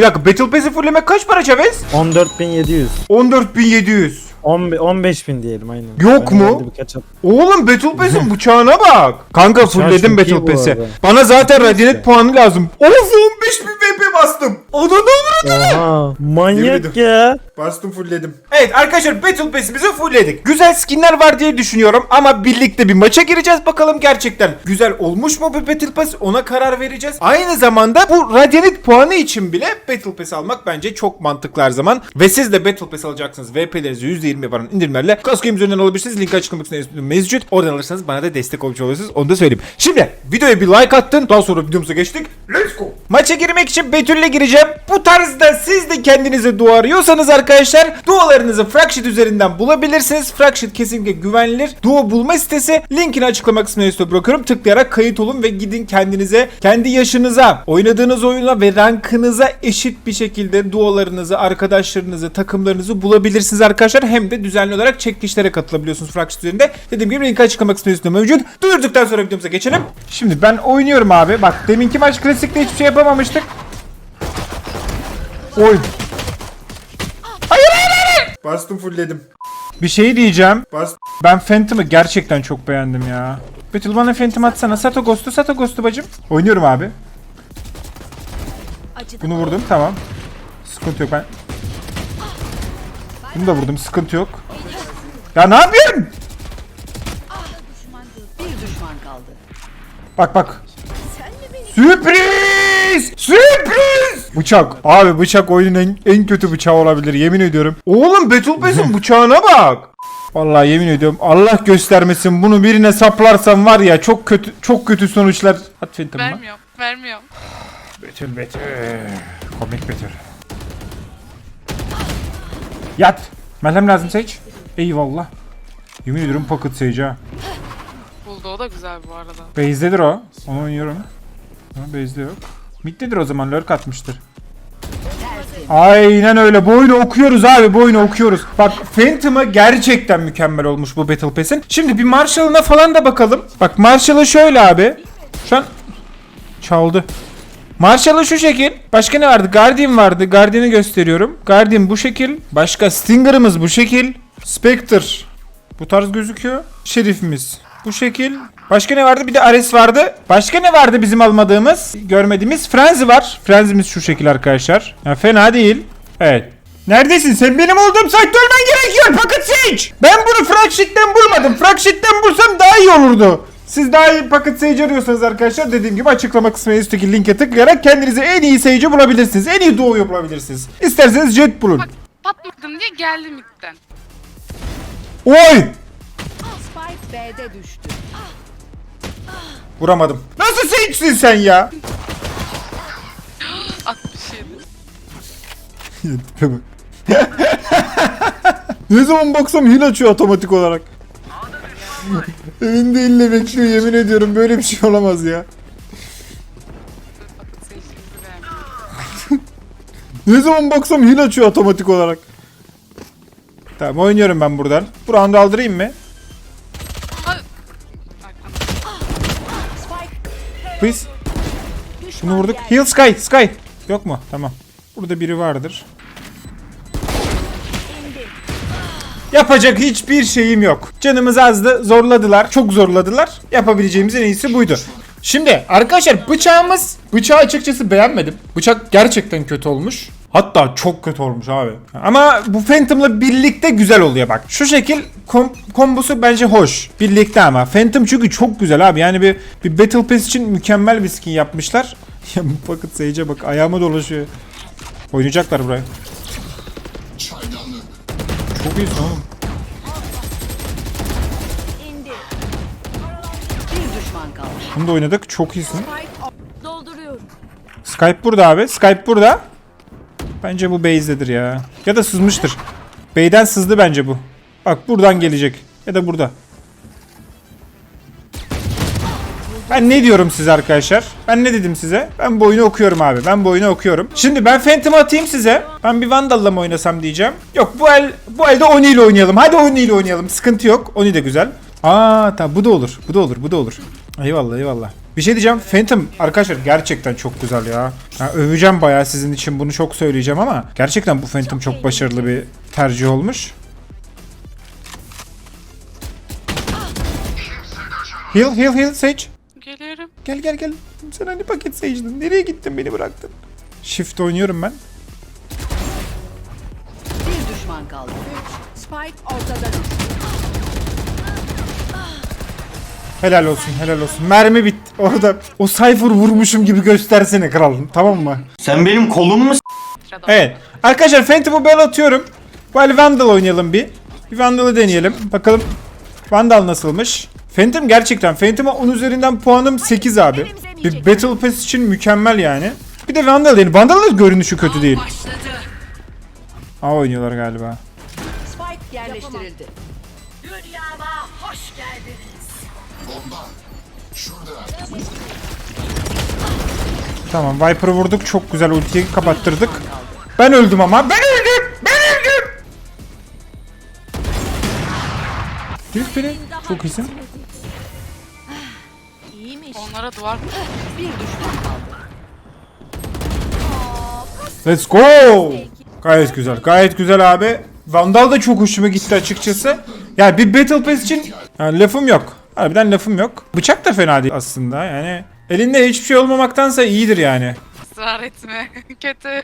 Bir dakika Battle Pass'i fulllemek kaç para Chavez? 14.700. 14.700. 10 15.000 diyelim aynen. Yok mu? Birkaç Oğlum Battle Pass'in bıçağına bak. Kanka fullledim Battle Pass'i. Bana zaten Radiant puanı lazım. Of 15.000 VP bastım. Ananı. Oha manyak ya. Bastım fullledim. Evet arkadaşlar Battle Pass'imizi fullledik. Güzel skinler var diye düşünüyorum ama birlikte bir maça gireceğiz. Bakalım gerçekten güzel olmuş mu bu Battle Pass ona karar vereceğiz. Aynı zamanda bu Radiant puanı için bile Battle Pass almak bence çok mantıklı her zaman. Ve siz de Battle Pass alacaksınız. VP'lerinizi %20 varan indirimlerle Kaskoyum üzerinden alabilirsiniz. Link açıklama kısmında mevcut. Oradan alırsanız bana da destek olmuş olursunuz. Onu da söyleyeyim. Şimdi videoya bir like attın. Daha sonra videomuza geçtik. Let's go. Maça girmek için Betül'le gireceğim. Bu tarzda siz de kendinize dua arıyorsanız arkadaşlar dualarınızı Fragsheet üzerinden bulabilirsiniz. Fragsheet kesinlikle güvenilir. Dua bulma sitesi. Linkini açıklama kısmına üstüne bırakıyorum. Tıklayarak kayıt olun ve gidin kendinize, kendi yaşınıza, oynadığınız oyuna ve rankınıza eşit bir şekilde dualarınızı, arkadaşlarınızı, takımlarınızı bulabilirsiniz arkadaşlar. Hem de düzenli olarak çekilişlere katılabiliyorsunuz Fragsheet üzerinde. Dediğim gibi link açıklama kısmına üstüne mevcut. Duyurduktan sonra videomuza geçelim. Şimdi ben oynuyorum abi. Bak deminki maç klasikte hiçbir şey yapamamıştık. Oy. Hayır hayır hayır. Bastım fullledim. Bir şey diyeceğim. Bas. Ben Phantom'ı gerçekten çok beğendim ya. Betül bana Phantom atsana. Sato Ghost'u, Sato Ghost'u bacım. Oynuyorum abi. Bunu vurdum tamam. Sıkıntı yok ben. Bunu da vurdum sıkıntı yok. Ya ne yapıyorsun? Bir düşman kaldı. Bak bak. Sürpriz! Sürpriz! Bıçak. Abi bıçak oyunun en, en kötü bıçağı olabilir yemin ediyorum. Oğlum Battle Pass'in bıçağına bak. Vallahi yemin ediyorum Allah göstermesin bunu birine saplarsam var ya çok kötü çok kötü sonuçlar. At Phantom'la. Vermiyorum. Vermiyorum. Betül Betül. Komik Betül. Yat. Merhem lazım Sage. Eyvallah. Yemin ediyorum pocket Sage ha. Buldu o da güzel bu arada. Base'dedir o. Onu oynuyorum. Ama base'de yok. Mid'dedir o zaman lurk atmıştır. Aynen öyle. Bu oyunu okuyoruz abi. Bu oyunu okuyoruz. Bak Phantom'ı gerçekten mükemmel olmuş bu Battle Pass'in. Şimdi bir Marshall'ına falan da bakalım. Bak Marshall'ı şöyle abi. Şu an çaldı. Marshall'ı şu şekil. Başka ne vardı? Guardian vardı. Guardian'ı gösteriyorum. Guardian bu şekil. Başka Stinger'ımız bu şekil. Spectre. Bu tarz gözüküyor. Şerifimiz bu şekil. Başka ne vardı? Bir de Ares vardı. Başka ne vardı bizim almadığımız? Görmediğimiz. Frenzy var. Frenzy'miz şu şekil arkadaşlar. Ya fena değil. Evet. Neredesin? Sen benim olduğum saatte ölmen gerekiyor. Pocket Sage. Ben bunu Fragsheet'ten bulmadım. Fragsheet'ten bulsam daha iyi olurdu. Siz daha iyi Pocket Sage arıyorsanız arkadaşlar dediğim gibi açıklama kısmına üstteki linke tıklayarak kendinize en iyi Sage'i bulabilirsiniz. En iyi Doğu'yu bulabilirsiniz. İsterseniz Jet bulun. Bak patmadın diye geldim ilkten. Oy! B'de düştü. Vuramadım. Nasıl Sage'sin sen ya? 67. Tipe bak. ne zaman baksam hil açıyor otomatik olarak. Elinde elle bekliyor yemin ediyorum böyle bir şey olamaz ya. Bakın. Ne zaman baksam hil açıyor otomatik olarak. Tamam oynuyorum ben buradan. Bu roundu aldırayım mı? Please. Bunu vurduk. Heal Sky. Sky. Yok mu? Tamam. Burada biri vardır. Yapacak hiçbir şeyim yok. Canımız azdı. Zorladılar. Çok zorladılar. Yapabileceğimiz en iyisi buydu. Şimdi arkadaşlar bıçağımız bıçağı açıkçası beğenmedim. Bıçak gerçekten kötü olmuş. Hatta çok kötü olmuş abi. Ama bu Phantom'la birlikte güzel oluyor bak. Şu şekil kom kombosu bence hoş. Birlikte ama. Phantom çünkü çok güzel abi. Yani bir, bir Battle Pass için mükemmel bir skin yapmışlar. Ya bu Pocket Sage'e bak ayağıma dolaşıyor. Oynayacaklar burayı. Çok iyisin oğlum. Bunu da oynadık. Çok iyisin. Skype burada abi. Skype burada. Bence bu base'dedir ya. Ya da sızmıştır. B'den sızdı bence bu. Bak buradan gelecek. Ya da burada. Ben ne diyorum size arkadaşlar? Ben ne dedim size? Ben bu oyunu okuyorum abi. Ben bu oyunu okuyorum. Şimdi ben Phantom atayım size. Ben bir Vandal'la mı oynasam diyeceğim. Yok bu el bu elde Oni ile oynayalım. Hadi Oni ile oynayalım. Sıkıntı yok. Oni de güzel. Aa tamam bu da olur. Bu da olur. Bu da olur. Eyvallah eyvallah. Bir şey diyeceğim. Phantom arkadaşlar gerçekten çok güzel ya. Ya öveceğim bayağı sizin için bunu çok söyleyeceğim ama gerçekten bu Phantom çok başarılı bir tercih olmuş. Heal heal heal Sage. Geliyorum. Gel gel gel. Sen hani paket Sage'din. Nereye gittin beni bıraktın? Shift oynuyorum ben. Bir düşman kaldı. Spike ortada düştü. Helal olsun helal olsun. Mermi bitti. Orada o Cypher vurmuşum gibi göstersene kralım. Tamam mı? Sen benim kolum mu. Evet. Arkadaşlar Phantom'u ben atıyorum. Böyle Vandal oynayalım bir. Bir Vandal'ı deneyelim. Bakalım Vandal nasılmış. Phantom gerçekten. Phantom'a 10 üzerinden puanım 8 abi. Bir Battle Pass için mükemmel yani. Bir de Vandal yani. Vandal'ın görünüşü kötü değil. A oynuyorlar galiba. Spike yerleştirildi. Tamam Viper'ı vurduk. Çok güzel ultiyi kapattırdık. Ben öldüm ama. Ben öldüm. Ben öldüm. Beni. Çok iyisin. Onlara duvar Bir düşman kaldı. Let's go. Gayet güzel. Gayet güzel abi. Vandal da çok hoşuma gitti açıkçası. Yani bir Battle Pass için yani lafım yok. Harbiden lafım yok. Bıçak da fena değil aslında. Yani elinde hiçbir şey olmamaktansa iyidir yani. ısrar etme. Kötü.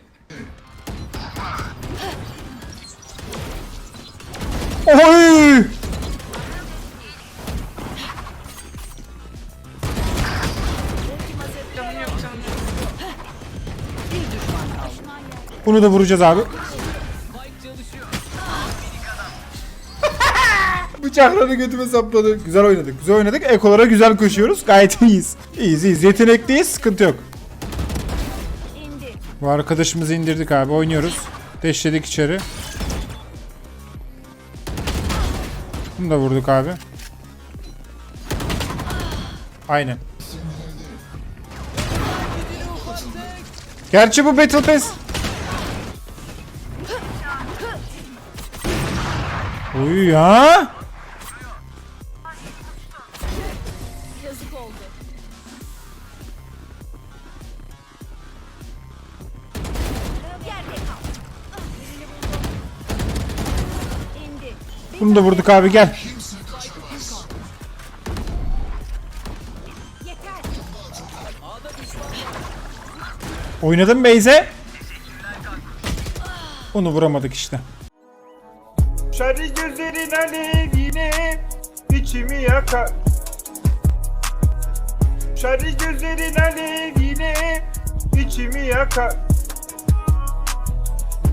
Bunu da vuracağız abi. Bıçaklarını götüme sapladı. Güzel oynadık. Güzel oynadık. Ekolara güzel koşuyoruz. Gayet iyiyiz. İyiyiz iyiyiz. Yetenekliyiz. Sıkıntı yok. Bu arkadaşımızı indirdik abi. Oynuyoruz. Deşledik içeri. Bunu da vurduk abi. Aynen. Gerçi bu Battle Pass. Uy ya. Bunu da vurduk abi gel. Oynadın Beyze. Onu vuramadık işte. Şarı gözlerin alevine içimi yakar. Şarı gözlerin alevine içimi yakar.